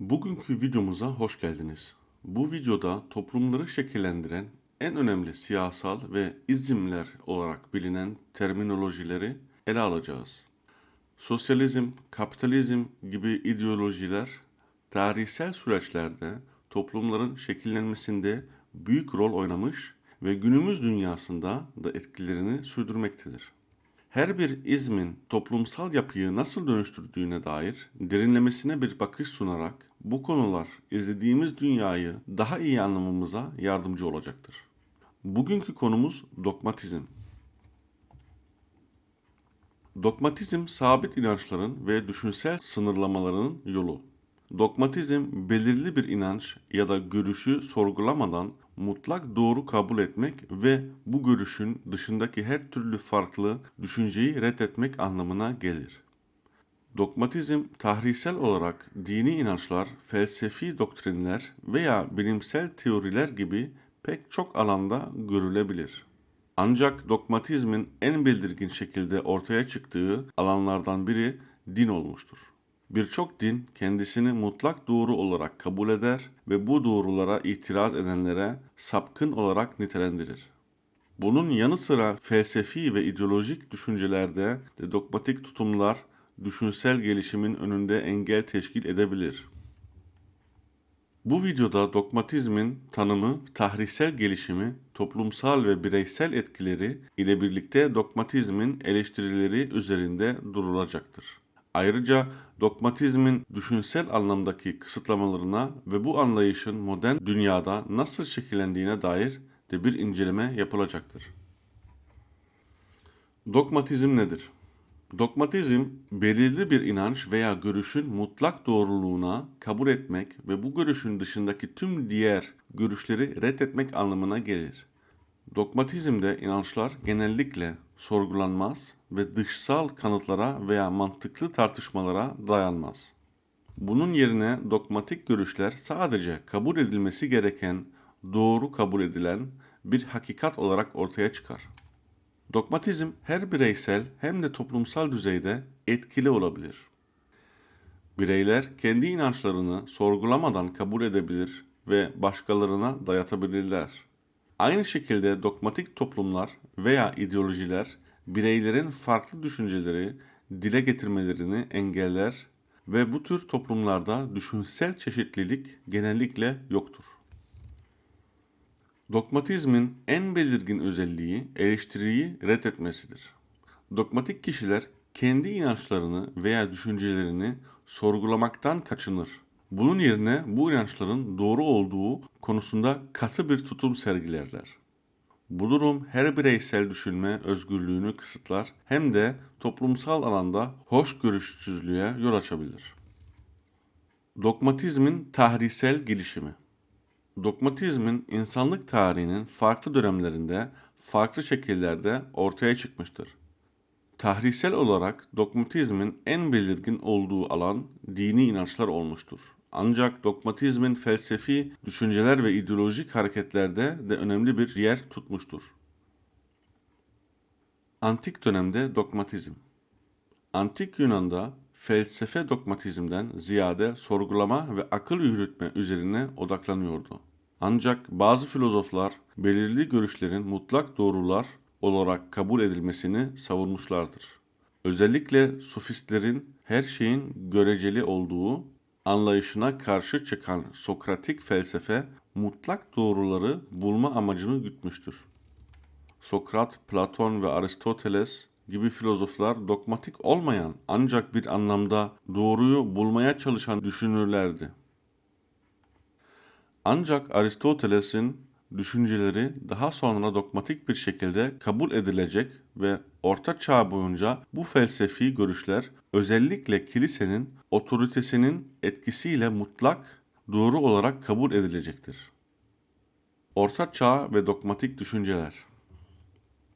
Bugünkü videomuza hoş geldiniz. Bu videoda toplumları şekillendiren en önemli siyasal ve izimler olarak bilinen terminolojileri ele alacağız. Sosyalizm, kapitalizm gibi ideolojiler tarihsel süreçlerde toplumların şekillenmesinde büyük rol oynamış ve günümüz dünyasında da etkilerini sürdürmektedir. Her bir izmin toplumsal yapıyı nasıl dönüştürdüğüne dair derinlemesine bir bakış sunarak bu konular izlediğimiz dünyayı daha iyi anlamamıza yardımcı olacaktır. Bugünkü konumuz dogmatizm. Dogmatizm sabit inançların ve düşünsel sınırlamaların yolu. Dogmatizm belirli bir inanç ya da görüşü sorgulamadan mutlak doğru kabul etmek ve bu görüşün dışındaki her türlü farklı düşünceyi reddetmek anlamına gelir. Dogmatizm tarihsel olarak dini inançlar, felsefi doktrinler veya bilimsel teoriler gibi pek çok alanda görülebilir. Ancak dogmatizmin en belirgin şekilde ortaya çıktığı alanlardan biri din olmuştur. Birçok din kendisini mutlak doğru olarak kabul eder ve bu doğrulara itiraz edenlere sapkın olarak nitelendirir. Bunun yanı sıra felsefi ve ideolojik düşüncelerde de dogmatik tutumlar düşünsel gelişimin önünde engel teşkil edebilir. Bu videoda dogmatizmin tanımı, tarihsel gelişimi, toplumsal ve bireysel etkileri ile birlikte dogmatizmin eleştirileri üzerinde durulacaktır. Ayrıca dogmatizmin düşünsel anlamdaki kısıtlamalarına ve bu anlayışın modern dünyada nasıl şekillendiğine dair de bir inceleme yapılacaktır. Dogmatizm nedir? Dogmatizm, belirli bir inanç veya görüşün mutlak doğruluğuna kabul etmek ve bu görüşün dışındaki tüm diğer görüşleri reddetmek anlamına gelir. Dogmatizmde inançlar genellikle sorgulanmaz ve dışsal kanıtlara veya mantıklı tartışmalara dayanmaz. Bunun yerine dogmatik görüşler sadece kabul edilmesi gereken, doğru kabul edilen bir hakikat olarak ortaya çıkar. Dogmatizm her bireysel hem de toplumsal düzeyde etkili olabilir. Bireyler kendi inançlarını sorgulamadan kabul edebilir ve başkalarına dayatabilirler. Aynı şekilde dogmatik toplumlar veya ideolojiler bireylerin farklı düşünceleri dile getirmelerini engeller ve bu tür toplumlarda düşünsel çeşitlilik genellikle yoktur. Dogmatizmin en belirgin özelliği eleştiriyi reddetmesidir. Dogmatik kişiler kendi inançlarını veya düşüncelerini sorgulamaktan kaçınır. Bunun yerine bu inançların doğru olduğu konusunda katı bir tutum sergilerler. Bu durum her bireysel düşünme özgürlüğünü kısıtlar hem de toplumsal alanda hoşgörüsüzlüğe yol açabilir. Dogmatizmin tarihsel gelişimi Dogmatizmin insanlık tarihinin farklı dönemlerinde, farklı şekillerde ortaya çıkmıştır. Tarihsel olarak dogmatizmin en belirgin olduğu alan dini inançlar olmuştur. Ancak dogmatizmin felsefi düşünceler ve ideolojik hareketlerde de önemli bir yer tutmuştur. Antik dönemde dogmatizm Antik Yunan'da felsefe dogmatizmden ziyade sorgulama ve akıl yürütme üzerine odaklanıyordu. Ancak bazı filozoflar belirli görüşlerin mutlak doğrular olarak kabul edilmesini savunmuşlardır. Özellikle sofistlerin her şeyin göreceli olduğu anlayışına karşı çıkan Sokratik felsefe mutlak doğruları bulma amacını gütmüştür. Sokrat, Platon ve Aristoteles gibi filozoflar dogmatik olmayan ancak bir anlamda doğruyu bulmaya çalışan düşünürlerdi. Ancak Aristoteles'in düşünceleri daha sonra dogmatik bir şekilde kabul edilecek ve Orta Çağ boyunca bu felsefi görüşler özellikle kilisenin otoritesinin etkisiyle mutlak doğru olarak kabul edilecektir. Orta Çağ ve dogmatik düşünceler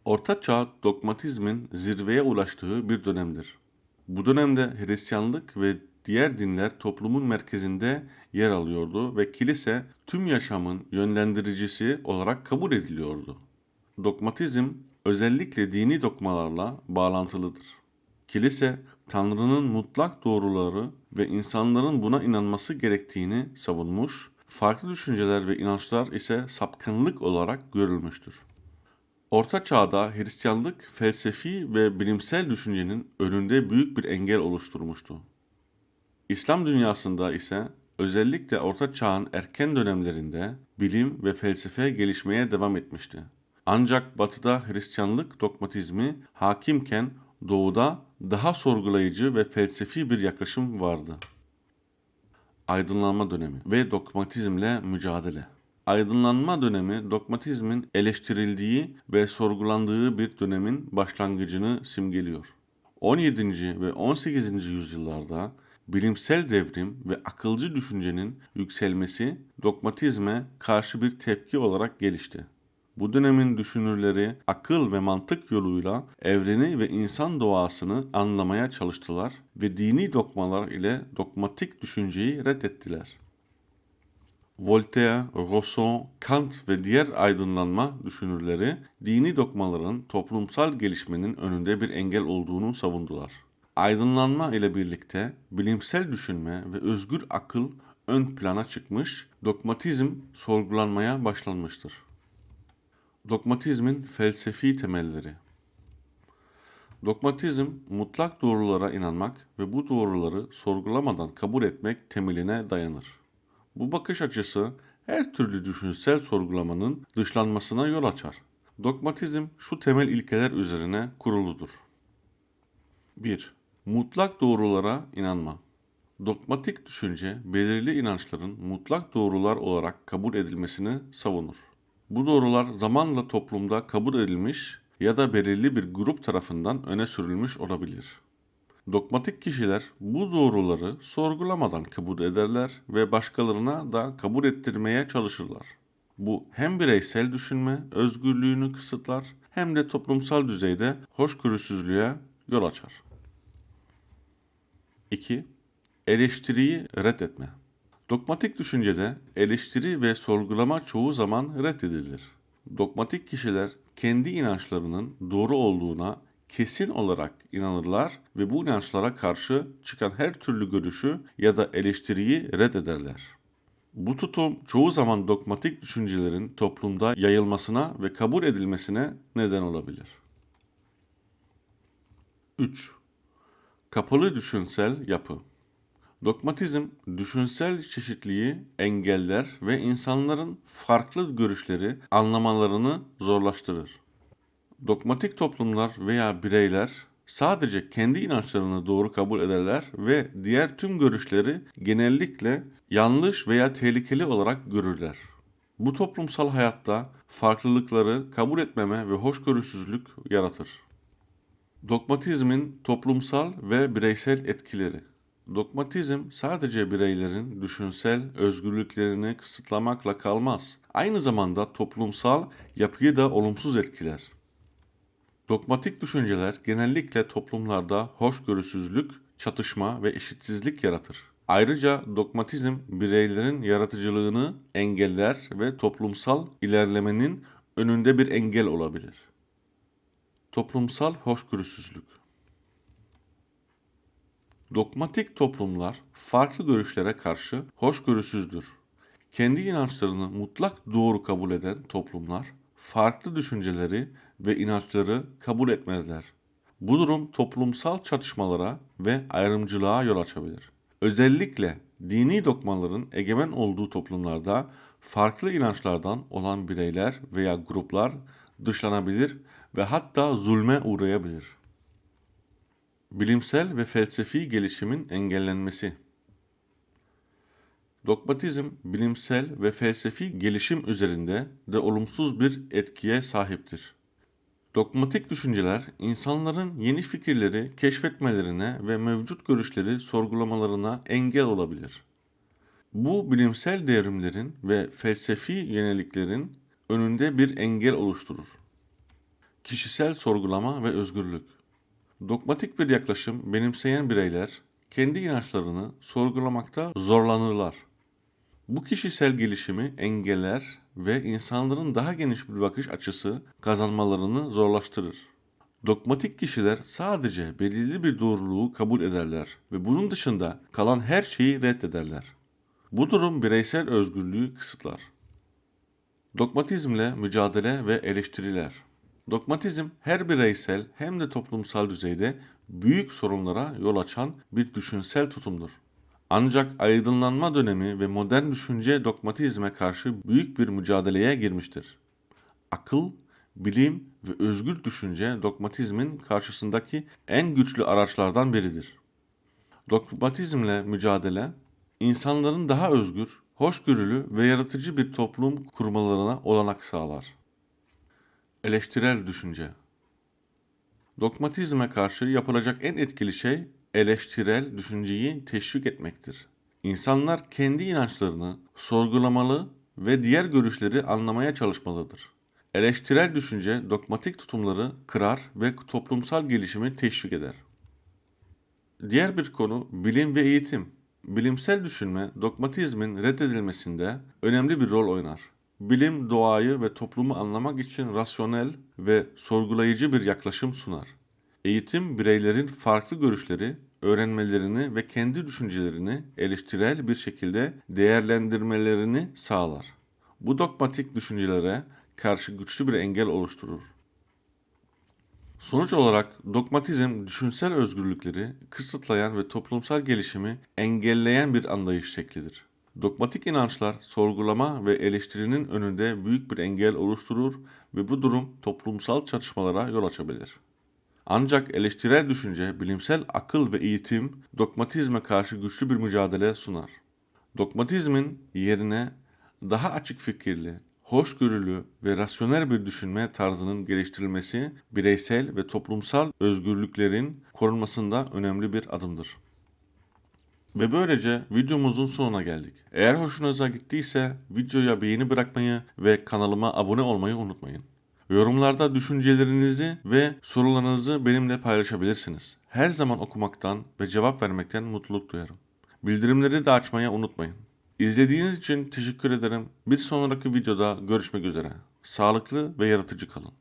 Orta Çağ dogmatizmin zirveye ulaştığı bir dönemdir. Bu dönemde Hristiyanlık ve diğer dinler toplumun merkezinde yer alıyordu ve kilise tüm yaşamın yönlendiricisi olarak kabul ediliyordu. Dogmatizm özellikle dini dokmalarla bağlantılıdır. Kilise Tanrı'nın mutlak doğruları ve insanların buna inanması gerektiğini savunmuş, farklı düşünceler ve inançlar ise sapkınlık olarak görülmüştür. Orta Çağ'da Hristiyanlık felsefi ve bilimsel düşüncenin önünde büyük bir engel oluşturmuştu. İslam dünyasında ise özellikle Orta Çağ'ın erken dönemlerinde bilim ve felsefe gelişmeye devam etmişti. Ancak Batı'da Hristiyanlık dogmatizmi hakimken Doğu'da daha sorgulayıcı ve felsefi bir yaklaşım vardı. Aydınlanma dönemi ve dogmatizmle mücadele. Aydınlanma dönemi dogmatizmin eleştirildiği ve sorgulandığı bir dönemin başlangıcını simgeliyor. 17. ve 18. yüzyıllarda bilimsel devrim ve akılcı düşüncenin yükselmesi dogmatizme karşı bir tepki olarak gelişti. Bu dönemin düşünürleri akıl ve mantık yoluyla evreni ve insan doğasını anlamaya çalıştılar ve dini dogmalar ile dogmatik düşünceyi reddettiler. Voltaire, Rousseau, Kant ve diğer aydınlanma düşünürleri dini dogmaların toplumsal gelişmenin önünde bir engel olduğunu savundular. Aydınlanma ile birlikte bilimsel düşünme ve özgür akıl ön plana çıkmış, dogmatizm sorgulanmaya başlanmıştır. Dogmatizmin felsefi temelleri Dogmatizm, mutlak doğrulara inanmak ve bu doğruları sorgulamadan kabul etmek temeline dayanır. Bu bakış açısı her türlü düşünsel sorgulamanın dışlanmasına yol açar. Dogmatizm şu temel ilkeler üzerine kuruludur. 1. Mutlak doğrulara inanma. Dogmatik düşünce belirli inançların mutlak doğrular olarak kabul edilmesini savunur. Bu doğrular zamanla toplumda kabul edilmiş ya da belirli bir grup tarafından öne sürülmüş olabilir. Dogmatik kişiler bu doğruları sorgulamadan kabul ederler ve başkalarına da kabul ettirmeye çalışırlar. Bu hem bireysel düşünme özgürlüğünü kısıtlar hem de toplumsal düzeyde hoşgörüsüzlüğe yol açar. 2. Eleştiriyi reddetme. Dogmatik düşüncede eleştiri ve sorgulama çoğu zaman reddedilir. Dogmatik kişiler kendi inançlarının doğru olduğuna kesin olarak inanırlar ve bu inançlara karşı çıkan her türlü görüşü ya da eleştiriyi reddederler. Bu tutum çoğu zaman dogmatik düşüncelerin toplumda yayılmasına ve kabul edilmesine neden olabilir. 3. Kapalı düşünsel yapı Dogmatizm, düşünsel çeşitliliği engeller ve insanların farklı görüşleri anlamalarını zorlaştırır. Dogmatik toplumlar veya bireyler sadece kendi inançlarını doğru kabul ederler ve diğer tüm görüşleri genellikle yanlış veya tehlikeli olarak görürler. Bu toplumsal hayatta farklılıkları kabul etmeme ve hoşgörüsüzlük yaratır. Dogmatizmin toplumsal ve bireysel etkileri Dogmatizm sadece bireylerin düşünsel özgürlüklerini kısıtlamakla kalmaz. Aynı zamanda toplumsal yapıyı da olumsuz etkiler. Dogmatik düşünceler genellikle toplumlarda hoşgörüsüzlük, çatışma ve eşitsizlik yaratır. Ayrıca dogmatizm bireylerin yaratıcılığını engeller ve toplumsal ilerlemenin önünde bir engel olabilir. Toplumsal hoşgörüsüzlük Dogmatik toplumlar farklı görüşlere karşı hoşgörüsüzdür. Kendi inançlarını mutlak doğru kabul eden toplumlar farklı düşünceleri ve inançları kabul etmezler. Bu durum toplumsal çatışmalara ve ayrımcılığa yol açabilir. Özellikle dini dogmaların egemen olduğu toplumlarda farklı inançlardan olan bireyler veya gruplar dışlanabilir ve hatta zulme uğrayabilir. Bilimsel ve felsefi gelişimin engellenmesi. Dogmatizm, bilimsel ve felsefi gelişim üzerinde de olumsuz bir etkiye sahiptir. Dogmatik düşünceler, insanların yeni fikirleri keşfetmelerine ve mevcut görüşleri sorgulamalarına engel olabilir. Bu bilimsel devrimlerin ve felsefi yeniliklerin önünde bir engel oluşturur. Kişisel sorgulama ve özgürlük Dogmatik bir yaklaşım benimseyen bireyler kendi inançlarını sorgulamakta zorlanırlar. Bu kişisel gelişimi engeller ve insanların daha geniş bir bakış açısı kazanmalarını zorlaştırır. Dogmatik kişiler sadece belirli bir doğruluğu kabul ederler ve bunun dışında kalan her şeyi reddederler. Bu durum bireysel özgürlüğü kısıtlar. Dogmatizmle mücadele ve eleştiriler. Dogmatizm her bireysel hem de toplumsal düzeyde büyük sorunlara yol açan bir düşünsel tutumdur. Ancak aydınlanma dönemi ve modern düşünce dogmatizme karşı büyük bir mücadeleye girmiştir. Akıl, bilim ve özgür düşünce dogmatizmin karşısındaki en güçlü araçlardan biridir. Dogmatizmle mücadele, insanların daha özgür, hoşgörülü ve yaratıcı bir toplum kurmalarına olanak sağlar. Eleştirel düşünce Dogmatizme karşı yapılacak en etkili şey eleştirel düşünceyi teşvik etmektir. İnsanlar kendi inançlarını sorgulamalı ve diğer görüşleri anlamaya çalışmalıdır. Eleştirel düşünce dogmatik tutumları kırar ve toplumsal gelişimi teşvik eder. Diğer bir konu bilim ve eğitim. Bilimsel düşünme dogmatizmin reddedilmesinde önemli bir rol oynar. Bilim doğayı ve toplumu anlamak için rasyonel ve sorgulayıcı bir yaklaşım sunar. Eğitim bireylerin farklı görüşleri, öğrenmelerini ve kendi düşüncelerini eleştirel bir şekilde değerlendirmelerini sağlar. Bu dogmatik düşüncelere karşı güçlü bir engel oluşturur. Sonuç olarak dogmatizm düşünsel özgürlükleri kısıtlayan ve toplumsal gelişimi engelleyen bir anlayış şeklidir. Dogmatik inançlar sorgulama ve eleştirinin önünde büyük bir engel oluşturur ve bu durum toplumsal çatışmalara yol açabilir. Ancak eleştirel düşünce, bilimsel akıl ve eğitim dogmatizme karşı güçlü bir mücadele sunar. Dogmatizmin yerine daha açık fikirli, hoşgörülü ve rasyonel bir düşünme tarzının geliştirilmesi bireysel ve toplumsal özgürlüklerin korunmasında önemli bir adımdır. Ve böylece videomuzun sonuna geldik. Eğer hoşunuza gittiyse videoya beğeni bırakmayı ve kanalıma abone olmayı unutmayın. Yorumlarda düşüncelerinizi ve sorularınızı benimle paylaşabilirsiniz. Her zaman okumaktan ve cevap vermekten mutluluk duyarım. Bildirimleri de açmayı unutmayın. İzlediğiniz için teşekkür ederim. Bir sonraki videoda görüşmek üzere. Sağlıklı ve yaratıcı kalın.